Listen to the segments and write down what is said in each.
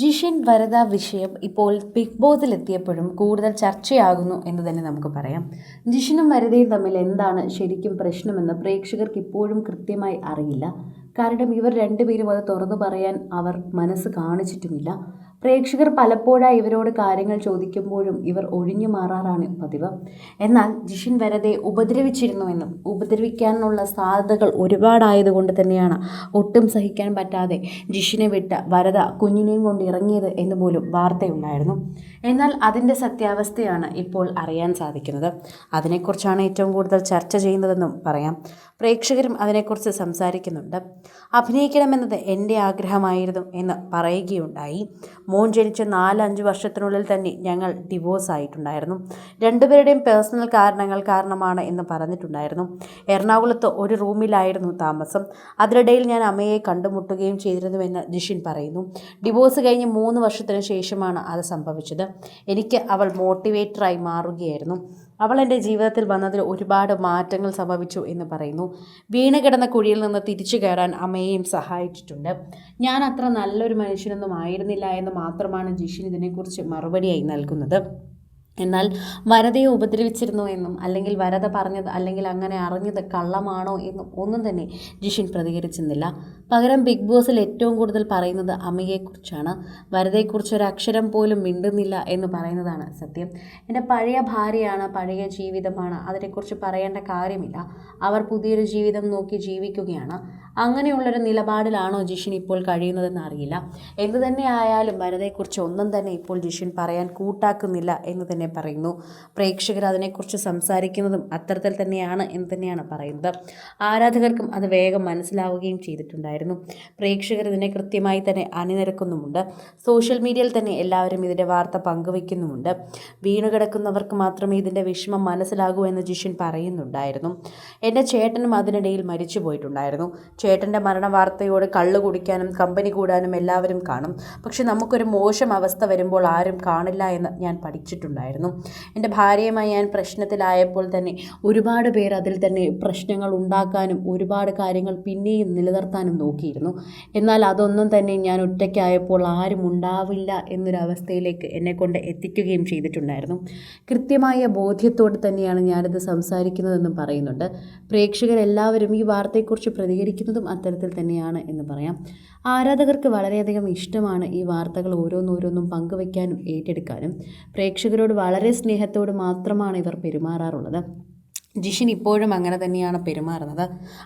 ജിഷിൻ വരദ വിഷയം ഇപ്പോൾ ബിഗ് ബോസിലെത്തിയപ്പോഴും കൂടുതൽ ചർച്ചയാകുന്നു എന്ന് തന്നെ നമുക്ക് പറയാം. ജിഷനും വരദയും തമ്മിൽ എന്താണ് ശരിക്കും പ്രശ്നമെന്ന് പ്രേക്ഷകർക്ക് ഇപ്പോഴും കൃത്യമായി അറിയില്ല. കാരണം ഇവർ രണ്ടുപേരും അത് തുറന്നു പറയാൻ അവർ മനസ്സ് കാണിച്ചിട്ടുമില്ല. പ്രേക്ഷകർ പലപ്പോഴായി ഇവരോട് കാര്യങ്ങൾ ചോദിക്കുമ്പോഴും ഇവർ ഒഴിഞ്ഞു മാറാറാണ് പതിവ്. എന്നാൽ ജിഷിൻ വരതെ ഉപദ്രവിച്ചിരുന്നുവെന്നും ഉപദ്രവിക്കാനുള്ള സാധ്യതകൾ ഒരുപാടായതുകൊണ്ട് തന്നെയാണ് ഒട്ടും സഹിക്കാൻ പറ്റാതെ ജിഷിനെ വിട്ട് വരത കുഞ്ഞിനെയും കൊണ്ട് ഇറങ്ങിയത് എന്ന് പോലും വാർത്തയുണ്ടായിരുന്നു. എന്നാൽ അതിന്റെ സത്യാവസ്ഥയാണ് ഇപ്പോൾ അറിയാൻ സാധിക്കുന്നത്. അതിനെക്കുറിച്ചാണ് ഏറ്റവും കൂടുതൽ ചർച്ച ചെയ്യുന്നതെന്നും പറയാം. പ്രേക്ഷകരും അതിനെക്കുറിച്ച് സംസാരിക്കുന്നുണ്ട്. അഭിനയിക്കണമെന്നത് എന്റെ ആഗ്രഹമായിരുന്നു എന്ന് പറയുകയുണ്ടായി. മോൻ ജനിച്ച നാലഞ്ച് വർഷത്തിനുള്ളിൽ തന്നെ ഞങ്ങൾ ഡിവോഴ്സ് ആയിട്ടുണ്ടായിരുന്നു. രണ്ടുപേരുടെയും പേഴ്സണൽ കാരണങ്ങൾ കാരണമാണ് എന്ന് പറഞ്ഞിട്ടുണ്ടായിരുന്നു. എറണാകുളത്ത് ഒരു റൂമിലായിരുന്നു താമസം. അതിനിടയിൽ ഞാൻ അമ്മയെ കണ്ടുമുട്ടുകയും ചെയ്തിരുന്നുവെന്ന് ജിഷിൻ പറയുന്നു. ഡിവോഴ്സ് കഴിഞ്ഞ് മൂന്ന് വർഷത്തിന് ശേഷമാണ് അത് സംഭവിച്ചത്. എനിക്ക് അവൾ മോട്ടിവേറ്ററായി മാറുകയായിരുന്നു. അവൾ എന്റെ ജീവിതത്തിൽ വന്നതിൽ ഒരുപാട് മാറ്റങ്ങൾ സംഭവിച്ചു എന്ന് പറയുന്നു. വീണ് കിടന്ന കുഴിയിൽ നിന്ന് തിരിച്ചു കയറാൻ അമ്മയെയും സഹായിച്ചിട്ടുണ്ട്. ഞാൻ അത്ര നല്ലൊരു മനുഷ്യനൊന്നും ആയിരുന്നില്ല എന്ന് മാത്രമാണ് ജിഷിൻ ഇതിനെക്കുറിച്ച് മറുപടിയായി നൽകുന്നത്. എന്നാൽ വരതയെ ഉപദ്രവിച്ചിരുന്നു എന്നും അല്ലെങ്കിൽ വരത പറഞ്ഞത് അല്ലെങ്കിൽ അങ്ങനെ അറിഞ്ഞത് കള്ളമാണോ എന്നും ഒന്നും തന്നെ ജിഷിൻ പ്രതികരിച്ചിരുന്നില്ല. പകരം ബിഗ് ബോസിൽ ഏറ്റവും കൂടുതൽ പറയുന്നത് അമ്മയെക്കുറിച്ചാണ് വരതയെക്കുറിച്ച് ഒരു അക്ഷരം പോലും മിണ്ടുന്നില്ല എന്ന് പറയുന്നതാണ് സത്യം. എന്റെ പഴയ ഭാര്യയാണ് പഴയ ജീവിതമാണ് അതിനെക്കുറിച്ച് പറയേണ്ട കാര്യമില്ല. അവർ പുതിയൊരു ജീവിതം നോക്കി ജീവിക്കുകയാണ്. അങ്ങനെയുള്ളൊരു നിലപാടിലാണോ ജിഷിൻ ഇപ്പോൾ കഴിയുന്നതെന്ന് അറിയില്ല. എന്തു തന്നെ ആയാലും വരതയെക്കുറിച്ച് ഒന്നും തന്നെ ഇപ്പോൾ ജിഷിൻ പറയാൻ കൂട്ടാക്കുന്നില്ല എന്ന് തന്നെ പറയുന്നു. പ്രേക്ഷകർ അതിനെക്കുറിച്ച് സംസാരിക്കുന്നതും അത്തരത്തിൽ തന്നെയാണ് എന്ന് തന്നെയാണ് പറയുന്നത്. ആരാധകർക്കും അത് വേഗം മനസ്സിലാവുകയും ചെയ്തിട്ടുണ്ടായിരുന്നു. പ്രേക്ഷകർ ഇതിനെ കൃത്യമായി തന്നെ അണിനിരക്കുന്നുമുണ്ട്. സോഷ്യൽ മീഡിയയിൽ തന്നെ എല്ലാവരും ഇതിന്റെ വാർത്ത പങ്കുവയ്ക്കുന്നുമുണ്ട്. വീണുകിടക്കുന്നവർക്ക് മാത്രമേ ഇതിന്റെ വിഷമം മനസ്സിലാകൂ എന്ന് ജിഷിൻ പറയുന്നുണ്ടായിരുന്നു. എന്റെ ചേട്ടനും അതിനിടയിൽ മരിച്ചു പോയിട്ടുണ്ടായിരുന്നു. ചേട്ടന്റെ മരണ വാർത്തയോട് കള്ളു കുടിക്കാനും കമ്പനി കൂടാനും എല്ലാവരും കാണും. പക്ഷെ നമുക്കൊരു മോശം അവസ്ഥ വരുമ്പോൾ ആരും കാണില്ല എന്ന് ഞാൻ പഠിച്ചിട്ടുണ്ടായിരുന്നു. എന്റെ ഭാര്യയുമായി ഞാൻ പ്രശ്നത്തിലായപ്പോൾ തന്നെ ഒരുപാട് പേർ അതിൽ തന്നെ പ്രശ്നങ്ങൾ ഉണ്ടാക്കാനും ഒരുപാട് കാര്യങ്ങൾ പിന്നെയും നിലനിർത്താനും നോക്കിയിരുന്നു. എന്നാൽ അതൊന്നും തന്നെ ഞാൻ ഒറ്റയ്ക്കായപ്പോൾ ആരും ഉണ്ടാവില്ല എന്നൊരവസ്ഥയിലേക്ക് എന്നെ കൊണ്ട് എത്തിക്കുകയും ചെയ്തിട്ടുണ്ടായിരുന്നു. കൃത്യമായ ബോധ്യത്തോടെ തന്നെയാണ് ഞാനിത് സംസാരിക്കുന്നതെന്നും പറയുന്നുണ്ട്. പ്രേക്ഷകരെല്ലാവരും ഈ വാർത്തയെക്കുറിച്ച് പ്രതികരിക്കുന്നതും അത്തരത്തിൽ തന്നെയാണ് എന്ന് പറയാം. ആരാധകർക്ക് വളരെയധികം ഇഷ്ടമാണ് ഈ വാർത്തകൾ ഓരോന്നോരോന്നും പങ്കുവയ്ക്കാനും ഏറ്റെടുക്കാനും. പ്രേക്ഷകരോട് വളരെ സ്നേഹത്തോട് മാത്രമാണ് ഇവർ പെരുമാറാറുള്ളത്. ജിഷിൻ ഇപ്പോഴും അങ്ങനെ തന്നെയാണ് പെരുമാറുന്നത്.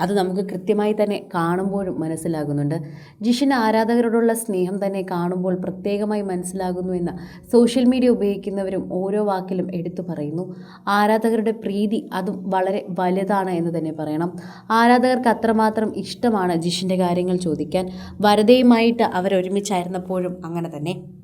അത് നമുക്ക് കൃത്യമായി തന്നെ കാണുമ്പോഴും മനസ്സിലാകുന്നുണ്ട്. ജിഷിൻ ആരാധകരോടുള്ള സ്നേഹം തന്നെ കാണുമ്പോൾ പ്രത്യേകമായി മനസ്സിലാകുന്നു എന്ന് സോഷ്യൽ മീഡിയ ഉപയോഗിക്കുന്നവരും ഓരോ വാക്കിലും എടുത്തു പറയുന്നു. ആരാധകരുടെ പ്രീതി അതും വളരെ വലുതാണ് എന്ന് തന്നെ പറയണം. ആരാധകർക്ക് അത്രമാത്രം ഇഷ്ടമാണ് ജിഷിന്റെ കാര്യങ്ങൾ ചോദിക്കാൻ. വരതയുമായിട്ട് അവരൊരുമിച്ചായിരുന്നപ്പോഴും അങ്ങനെ തന്നെ.